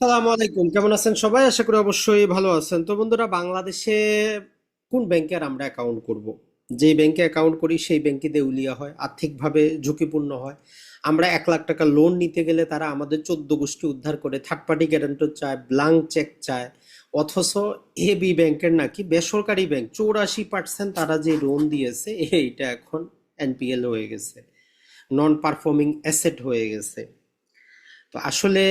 সালামু আলাইকুম। কেমন আছেন সবাই? আশা করি অবশ্যই ভালো আছেন। তো বন্ধুরা, বাংলাদেশে কোন ব্যাংকে আর আমরা অ্যাকাউন্ট করব? যেই ব্যাংকে অ্যাকাউন্ট করি, সেই ব্যাংকে দেউলিয়া হয়, আর্থিকভাবে ঝুঁকিপূর্ণ হয়। আমরা এক লাখ টাকা লোন নিতে গেলে তারা আমাদের চোদ্দ গোষ্ঠী উদ্ধার করে থার্ড পার্টি গ্যারান্টর চায় ব্লাঙ্ক চেক চায়, অথচ এ বি ব্যাংকের নাকি বেসরকারি ব্যাংক চৌরাশি পার্সেন্ট তারা যে লোন দিয়েছে, এইটা এখন এনপিএল হয়ে গেছে নন পারফর্মিং অ্যাসেট হয়ে গেছে। তো আসলে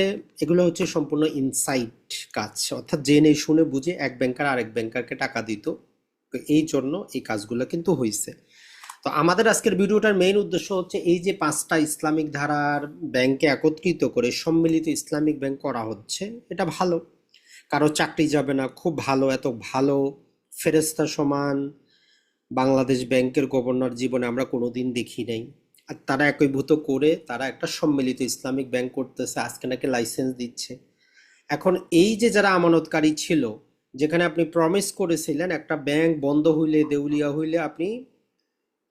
এগুলো হচ্ছে সম্পূর্ণ ইনসাইট কাজ। অর্থাৎ জেনে শুনে বুঝে এক ব্যাংকার আরেক ব্যাংকারকে টাকা দিত। তো এই জন্য এই কাজগুলো কিন্তু হয়েছে তো আমাদের আজকের ভিডিওটার মেইন উদ্দেশ্য হচ্ছে এই যে পাঁচটা ইসলামিক ধারার ব্যাংকে একত্রিত করে সম্মিলিত ইসলামিক ব্যাংক করা হচ্ছে, এটা ভালো। কারও চাকরি যাবে না, খুব ভালো, এত ভালো ফেরেস্তা সমান। বাংলাদেশ ব্যাংকের গভর্নর জীবনে আমরা কোনোদিন দেখি নাই। তারা একীভূত করে তারা একটা সম্মিলিত ইসলামিক ব্যাংক করতেছে, আজকে নাকি লাইসেন্স দিচ্ছে। এখন এই যে যারা আমানতকারী ছিল, যেখানে আপনি প্রমিস করেছিলেন একটা ব্যাংক বন্ধ হইলে, দেউলিয়া হইলে আপনি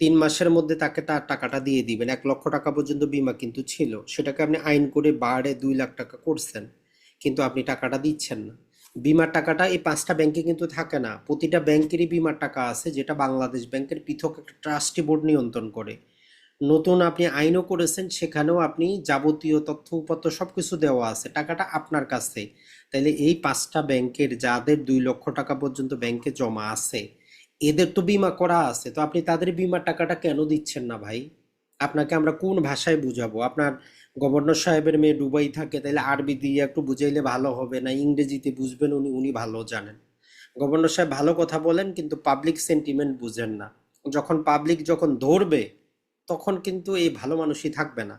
তিন মাসের মধ্যে তাকে তার টাকাটা দিয়ে দিবেন। এক লক্ষ টাকা পর্যন্ত বিমা কিন্তু ছিল। সেটাকে আপনি আইন করে বাড়ে দুই লাখ টাকা করছেন, কিন্তু আপনি টাকাটা দিচ্ছেন না। বিমার টাকাটা এই পাঁচটা ব্যাংকে কিন্তু থাকে না। প্রতিটা ব্যাংকেরই বিমার টাকা আছে, যেটা বাংলাদেশ ব্যাংকের পৃথক একটা ট্রাস্টি বোর্ড নিয়ন্ত্রণ করে। নতুন আপনি আইনও করেছেন, সেখানেও আপনি যাবতীয় তথ্য উপাত্ত সবকিছু দেওয়া আছে। টাকাটা আপনার কাছে তাইলে এই পাঁচটা ব্যাংকের যাদের দুই লক্ষ টাকা পর্যন্ত ব্যাংকে জমা আছে, এদের তো বিমা করা আছে। তো আপনি তাদের বিমার টাকাটা কেন দিচ্ছেন না ভাই? আপনাকে আমরা কোন ভাষায় বুঝাবো? আপনার গভর্নর সাহেবের মেয়ে দুবাই থাকে তাহলে আরবি দিয়ে একটু বুঝাইলে ভালো হবে না? ইংরেজিতে বুঝবেন উনি উনি ভালো জানেন। গভর্নর সাহেব ভালো কথা বলেন, কিন্তু পাবলিক সেন্টিমেন্ট বুঝেন না। যখন পাবলিক যখন ধরবে তখন কিন্তু এই ভালো মানুষই থাকবে না।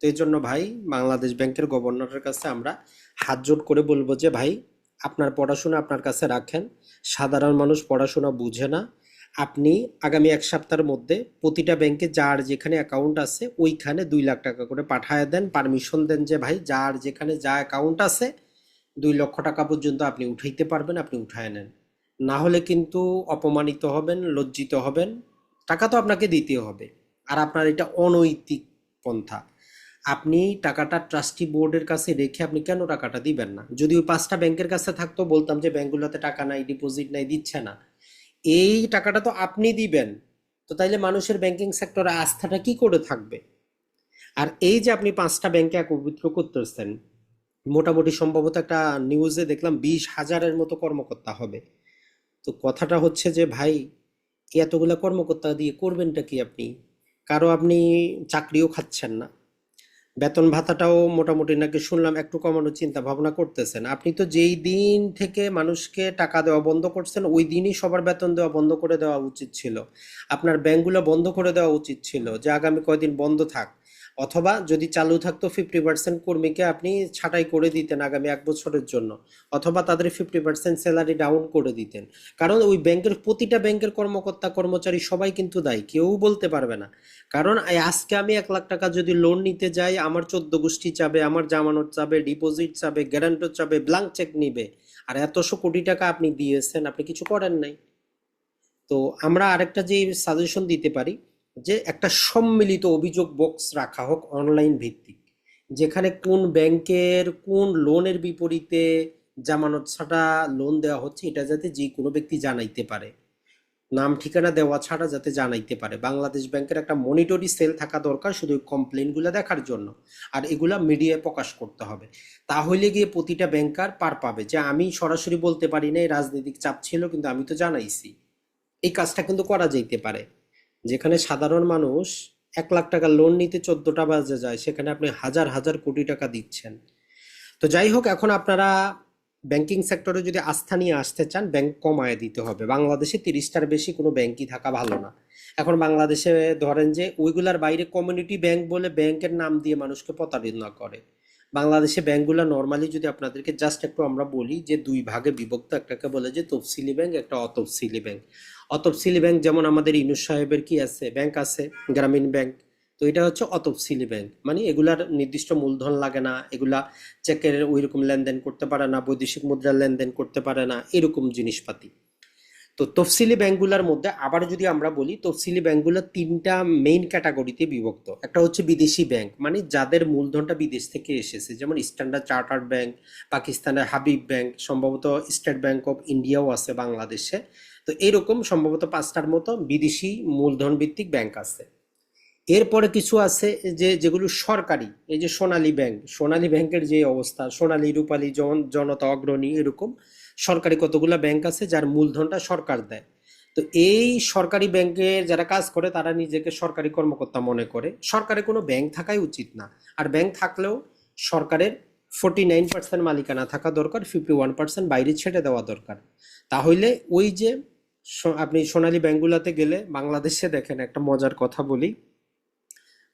তো এই জন্য ভাই, বাংলাদেশ ব্যাংকের গভর্নরের কাছে আমরা হাত জোট করে বলব যে, ভাই, আপনার পড়াশোনা আপনার কাছে রাখেন। সাধারণ মানুষ পড়াশোনা বুঝে না। আপনি আগামী এক সপ্তাহের মধ্যে প্রতিটা ব্যাংকে যার যেখানে অ্যাকাউন্ট আছে, ওইখানে দুই লাখ টাকা করে পাঠায় দেন। পারমিশন দেন যে, ভাই, যার যেখানে যা অ্যাকাউন্ট আছে, দুই লক্ষ টাকা পর্যন্ত আপনি উঠাইতে পারবেন, আপনি উঠায় নেন। না হলে কিন্তু অপমানিত হবেন, লজ্জিত হবেন। টাকা তো আপনাকে দিতে হবে। আর আপনার এটা অনৈতিক পন্থা। আপনি টাকাটা ট্রাস্টি বোর্ডের কাছে রেখে আপনি কেন টাকাটা দিবেন না? যদি ওই পাঁচটা ব্যাংকের কাছে থাকতো, বলতাম যে ব্যাংকগুলোতে টাকা নাই ডিপোজিট নাই, দিচ্ছে না। এই টাকাটা তো আপনি দিবেন। তো তাইলে মানুষের ব্যাংকিং সেক্টরে আস্থাটা কি করে থাকবে? আর এই যে আপনি পাঁচটা ব্যাংকে একত্রিত করতেছেন, মোটামুটি সম্ভবত একটা নিউজে দেখলাম বিশ হাজারের মতো কর্মকর্তা হবে। তো কথাটা হচ্ছে যে, ভাই এতগুলা কর্মকর্তা দিয়ে করবেনটা কি আপনি? কারও আপনি চাকরিও খাচ্ছেন না। বেতন ভাতাটাও মোটামুটি নাকি শুনলাম একটু কমানোর চিন্তা ভাবনা করতেছেন। আপনি তো যেই দিন থেকে মানুষকে টাকা দেওয়া বন্ধ করছেন, ওই দিনই সবার বেতন দেওয়া বন্ধ করে দেওয়া উচিত ছিল। আপনার ব্যাংকগুলো বন্ধ করে দেওয়া উচিত ছিল যে আগামী কয়দিন বন্ধ থাক। অথবা যদি চালু থাকতো ফিফটি পার্সেন্ট কর্মীকে আপনি ছাঁটাই করে দিতেন আগামী এক বছরের জন্য, অথবা তাদের ফিফটি পার্সেন্ট স্যালারি ডাউন করে দিতেন। কারণ ওই ব্যাংকের প্রতিটা ব্যাংকের কর্মকর্তা, কর্মচারী সবাই কিন্তু দায়ী, কেউ বলতে পারবে না। কারণ আজকে আমি এক লাখ টাকা যদি লোন নিতে যাই, আমার চোদ্দ গোষ্ঠী চাবে, আমার জামানত চাবে ডিপোজিট চাবে গ্যারান্টর চাবে ব্লাঙ্ক চেক নিবে। আর এতশো কোটি টাকা আপনি দিয়েছেন, আপনি কিছু করেন নাই। তো আমরা আরেকটা যে সাজেশন দিতে পারি যে একটা সম্মিলিত অভিযোগ বক্স রাখা হোক অনলাইন ভিত্তিক। যেখানে কোন ব্যাংকের কোন লোনের বিপরীতে জামানত ছাড়া লোন দেওয়া হচ্ছে, এটা যাতে যে কোনো ব্যক্তি জানাইতে পারে। নাম, ঠিকানা দেওয়া ছাড়া যাতে জানাইতে পারে। বাংলাদেশ ব্যাংকের একটা মনিটরি সেল থাকা দরকার শুধু কমপ্লেনগুলো দেখার জন্য। আর এগুলা মিডিয়ায় প্রকাশ করতে হবে। তাহলে গিয়ে প্রতিটা ব্যাংকার পার পাবে যে আমি সরাসরি বলতে পারি না এই রাজনৈতিক চাপ ছিল, কিন্তু আমি তো জানাইছি। এই কাজটা কিন্তু করা যেতে পারে। যেখানে সাধারণ মানুষ এক লাখ টাকা লোন নিতে চোদ্দটা বাজে যায়, সেখানে আপনি হাজার হাজার কোটি টাকা দিচ্ছেন। তো যাই হোক, এখন আপনারা ব্যাংকিং সেক্টরে যদি আস্থা নিয়ে আসতে চান ব্যাংক কমায় দিতে হবে। বাংলাদেশে তিরিশটার বেশি কোনো ব্যাংকই থাকা ভালো না। এখন বাংলাদেশে ধরেন যে ওইগুলার বাইরে কমিউনিটি ব্যাংক বলে ব্যাংকের নাম দিয়ে মানুষকে প্রতারণা করে। বাংলাদেশে ব্যাংকগুলো নর্মালি যদি আপনাদেরকে জাস্ট একটু আমরা বলি যে দুই ভাগে বিভক্ত, একটাকে বলে যে তফসিলি ব্যাংক, একটা অতফসিলি ব্যাংক। অতফসিলি ব্যাংক যেমন আমাদের ইনুস সাহেবের কি আছে? ব্যাংক আছে, গ্রামীণ ব্যাংক। তো এটা হচ্ছে অতফসিলি ব্যাংক। মানে এগুলার নির্দিষ্ট মূলধন লাগে না, এগুলা চেকের ওই রকম লেনদেন করতে পারে না, বৈদেশিক মুদ্রার লেনদেন করতে পারে না, এরকম জিনিসপাতি। তো তফসিলি ব্যাংকগুলোর মধ্যে আবার যদি আমরা বলি, তফসিলি ব্যাংকগুলো তিনটা মেইন ক্যাটাগরিতে বিভক্ত। একটা হচ্ছে বিদেশি ব্যাংক মানে যাদের মূলধনটা বিদেশ থেকে এসেছে। যেমন স্ট্যান্ডার্ড চার্টার্ড ব্যাংক পাকিস্তানের হাবিব ব্যাংক সম্ভবত স্টেট ব্যাংক অফ ইন্ডিয়াও আছে বাংলাদেশে। তো এরকম সম্ভবত পাঁচটার মতো বিদেশি মূলধন ভিত্তিক ব্যাংক আছে। এরপরে কিছু আছে যে, যেগুলো সরকারি, এই যে সোনালী ব্যাংক। সোনালী ব্যাংকের যে অবস্থা, সোনালী, রূপালী, জন, জনতা, অগ্রণী, এরকম। সরকারি কতগুলা ব্যাংক আছে যার মূলধনটা সরকার দেয়। তো এই সরকারি ব্যাংকে যারা কাজ করে, তারা নিজেকে সরকারি কর্মকর্তা মনে করে। সরকারে কোনো ব্যাংক থাকাই উচিত না। আর ব্যাংক থাকলেও সরকারের ফোর্টি নাইন পার্সেন্ট মালিকানা থাকা দরকার ফিফটি ওয়ান পার্সেন্ট বাইরে ছেড়ে দেওয়া দরকার। তাহলে ওই যে আপনি সোনালী ব্যাংকগুলোতে গেলে বাংলাদেশে দেখেন একটা মজার কথা বলি।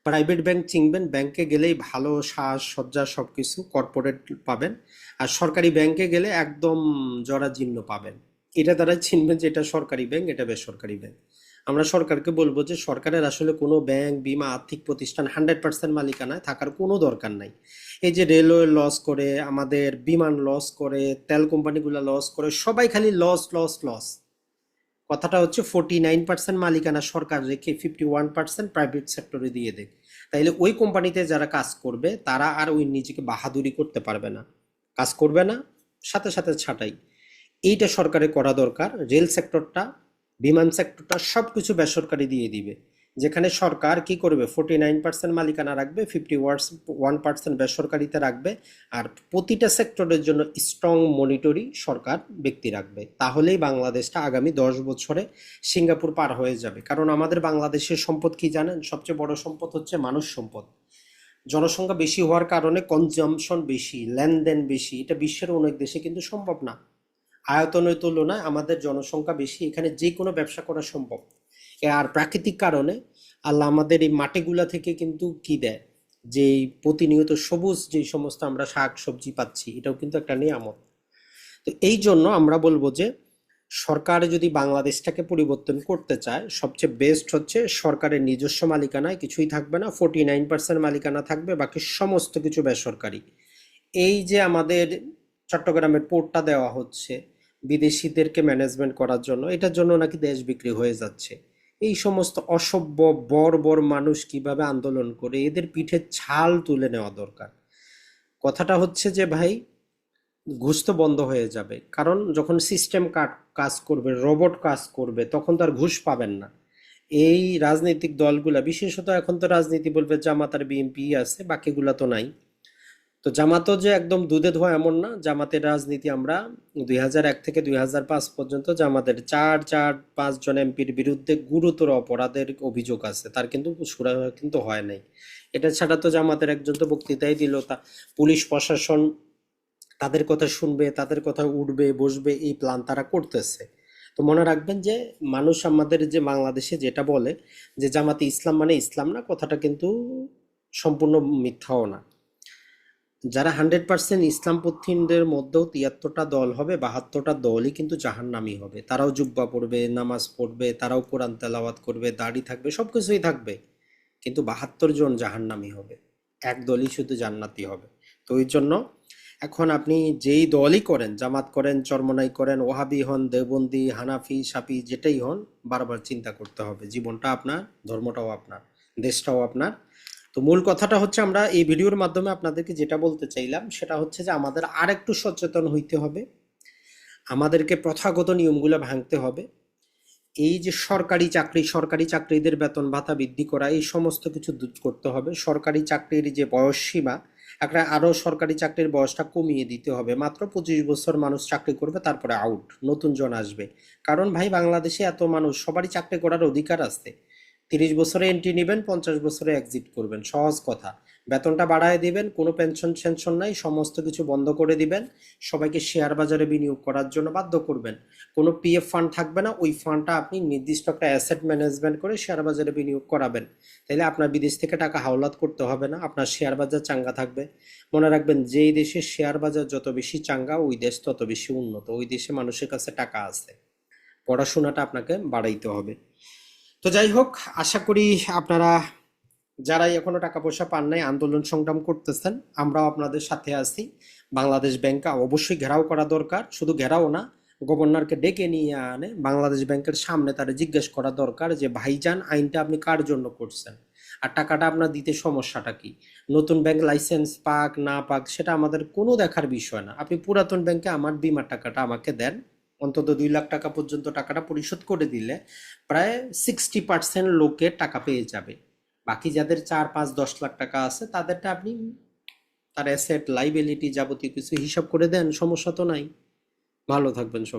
প্রাইভেট ব্যাংক চিনবেন, ব্যাংকে গেলেই ভালো সাজ সজ্জা সব কিছু কর্পোরেট পাবেন। আর সরকারি ব্যাংকে গেলে একদম জরাজীর্ণ পাবেন। এটা দ্বারা চিনবেন যে এটা সরকারি ব্যাংক, এটা বেসরকারি ব্যাংক। আমরা সরকারকে বলব যে সরকারের আসলে কোনো ব্যাংক, বিমা, আর্থিক প্রতিষ্ঠান হান্ড্রেড পার্সেন্ট মালিকানায় থাকার কোনো দরকার নাই। এই যে রেলওয়ে লস করে, আমাদের বিমান লস করে, তেল কোম্পানিগুলো লস করে, সবাই খালি লস লস লস। কথাটা হচ্ছে ফোর্টি নাইন পার্সেন্ট মালিকানা সরকার রেখে ফিফটি ওয়ান পার্সেন্ট প্রাইভেট সেক্টরে দিয়ে দেয়। তাইলে ওই কোম্পানিতে যারা কাজ করবে, তারা আর ওই নিজেকে বাহাদুরি করতে পারবে না। কাজ করবে না, সাথে সাথে ছাটাই। এইটা সরকারে করা দরকার। রেল সেক্টরটা বিমান সেক্টরটা সব কিছু বেসরকারি দিয়ে দিবে। যেখানে সরকার কি করবে? ফোর্টি নাইন পার্সেন্ট মালিকানা রাখবে ফিফটি ওয়ার্স ওয়ান পার্সেন্ট বেসরকারিতে রাখবে আর প্রতিটা সেক্টরের জন্য স্ট্রং মনিটরি সরকার ব্যক্তি রাখবে। তাহলেই বাংলাদেশটা আগামী দশ বছরে সিঙ্গাপুর পার হয়ে যাবে। কারণ আমাদের বাংলাদেশের সম্পদ কি জানেন? সবচেয়ে বড় সম্পদ হচ্ছে মানুষ সম্পদ। জনসংখ্যা বেশি হওয়ার কারণে কনজামশন বেশি, লেনদেন বেশি, এটা বিশ্বের অনেক দেশে কিন্তু সম্ভব না। আয়তনের তুলনায় আমাদের জনসংখ্যা বেশি, এখানে যে কোনো ব্যবসা করা সম্ভব। আর প্রাকৃতিক কারণে আল্লাহ আমাদের এই মাটিগুলা থেকে কিন্তু কি দেয়? যে প্রতিনিয়ত সবুজ যে সমস্ত আমরা শাক সবজি পাচ্ছি, এটাও কিন্তু একটা নিয়ামত। তো এই জন্য আমরা বলব যে, সরকার যদি বাংলাদেশটাকে পরিবর্তন করতে চায়, সবচেয়ে বেস্ট হচ্ছে সরকারের নিজস্ব মালিকানায় কিছুই থাকবে না ফোর্টি নাইন পার্সেন্ট মালিকানা থাকবে, বাকি সমস্ত কিছু বেসরকারি। এই যে আমাদের চট্টগ্রামের পোর্টটা দেওয়া হচ্ছে, বিদেশিদেরকে ম্যানেজমেন্ট করার জন্য, এটার জন্য নাকি দেশ বিক্রি হয়ে যাচ্ছে। এই সমস্ত অসভ্য বর বর মানুষ কীভাবে আন্দোলন করে? এদের পিঠে ছাল তুলে নেওয়া দরকার। কথাটা হচ্ছে যে, ভাই, ঘুষ তো বন্ধ হয়ে যাবে। কারণ যখন সিস্টেম কাজ করবে রোবট কাজ করবে, তখন তো আর ঘুষ পাবেন না। এই রাজনৈতিক দলগুলা, বিশেষত এখন তো রাজনীতি বলবে জামাত আর বিএনপি আছে, বাকিগুলা তো নাই। তো জামাতও যে একদম দুধে ধোয়া এমন না, জামাতের রাজনীতি আমরা দুই থেকে দুই পর্যন্ত জামাতের চার চার, পাঁচ জন এমপির বিরুদ্ধে গুরুতর অপরাধের অভিযোগ আছে, তার কিন্তু সুরা কিন্তু হয় নাই। এটা ছাড়া তো জামাতের একজন তো বক্তৃতাই দিল তা, পুলিশ প্রশাসন তাদের কথা শুনবে, তাদের কথা উঠবে, বসবে, এই প্ল্যান তারা করতেছে। তো মনে রাখবেন যে মানুষ আমাদের যে বাংলাদেশে যেটা বলে যে জামাতে ইসলাম মানে ইসলাম না, কথাটা কিন্তু সম্পূর্ণ মিথ্যাও না। যারা হান্ড্রেড পার্সেন্ট ইসলামপন্থীদের মধ্যেও তিয়াত্তরটা দল হবে, বাহাত্তরটা দলই কিন্তু জাহান্নামী হবে। তারাও জুব্বা পড়বে, নামাজ পড়বে, তারাও কোরআন তেলাওয়াত করবে, দাড়ি থাকবে সব কিছুই থাকবে। কিন্তু বাহাত্তর জন জাহান্নামী হবে। এক দলই শুধু জান্নাতি হবে। তো ওই জন্য এখন আপনি যেই দলই করেন, জামাত করেন, চরমনাই করেন, ওহাবি হন, দেওবন্দি, হানাফি সাপি যেটাই হন, বারবার চিন্তা করতে হবে, জীবনটা আপনার, ধর্মটাও আপনার, দেশটাও আপনার। তো মূল কথাটা হচ্ছে আমরা এই ভিডিওর মাধ্যমে আপনাদেরকে যেটা বলতে চাইলাম, সেটা হচ্ছে যে আমাদের আর একটু সচেতন হইতে হবে। আমাদেরকে প্রথাগত নিয়মগুলো ভাঙতে হবে। এই যে সরকারি চাকরি, সরকারি চাকরিদের বেতন ভাতা বৃদ্ধি করা, এই সমস্ত কিছু দূর করতে হবে। সরকারি চাকরির যে বয়স সীমা, একটা আরও সরকারি চাকরির বয়সটা কমিয়ে দিতে হবে। মাত্র পঁচিশ বছর মানুষ চাকরি করবে, তারপরে আউট নতুন জন আসবে। কারণ ভাই, বাংলাদেশে এত মানুষ, সবারই চাকরি করার অধিকার আছে। তিরিশ বছরে এন্ট্রি নেবেন, পঞ্চাশ বছরে এক্সিট করবেন। সহজ কথা। বেতনটা বাড়ায় দিবেন, কোনো পেনশন টেনশন নাই, সমস্ত কিছু বন্ধ করে দিবেন। সবাইকে শেয়ার বাজারে বিনিয়োগ করার জন্য বাধ্য করবেন। কোনো পিএফ ফান্ড থাকবে না, ওই ফান্ডটা আপনি নির্দিষ্ট একটা অ্যাসেট ম্যানেজমেন্ট করে শেয়ার বাজারে বিনিয়োগ করাবেন। তাহলে আপনার বিদেশ থেকে টাকা হাওলাত করতে হবে না, আপনার শেয়ার বাজার চাঙ্গা থাকবে। মনে রাখবেন, যেই দেশে শেয়ার বাজার যত বেশি চাঙ্গা, ওই দেশ তত বেশি উন্নত, ওই দেশে মানুষের কাছে টাকা আছে। পড়াশোনাটা আপনাকে বাড়াইতে হবে। তো যাই হোক, আশা করি আপনারা যারাই এখনও টাকা পয়সা পান নাই, আন্দোলন সংগ্রাম করতেছেন, আমরাও আপনাদের সাথে আছি। বাংলাদেশ ব্যাংকে অবশ্যই ঘেরাও করা দরকার, শুধু ঘেরাও না, গভর্নরকে ডেকে নিয়ে আনে, বাংলাদেশ ব্যাংকের সামনে তারা জিজ্ঞেস করা দরকার যে, ভাইজান, আইনটা আপনি কার জন্য করছেন? আর টাকাটা আপনার দিতে সমস্যাটা কি? নতুন ব্যাংক লাইসেন্স পাক, না পাক, সেটা আমাদের কোনো দেখার বিষয় না। আপনি পুরাতন ব্যাংকে আমার বিমার টাকাটা আমাকে দেন। অন্তত দুই লাখ টাকা পর্যন্ত টাকাটা পরিশোধ করে দিলে প্রায় সিক্সটি পার্সেন্ট লোকে টাকা পেয়ে যাবে। বাকি যাদের চার, পাঁচ, দশ লাখ টাকা আছে, তাদেরটা আপনি তার অ্যাসেট লাইবিলিটি যাবতীয় কিছু হিসাব করে দেন, সমস্যা তো নাই। ভালো থাকবেন সবাই।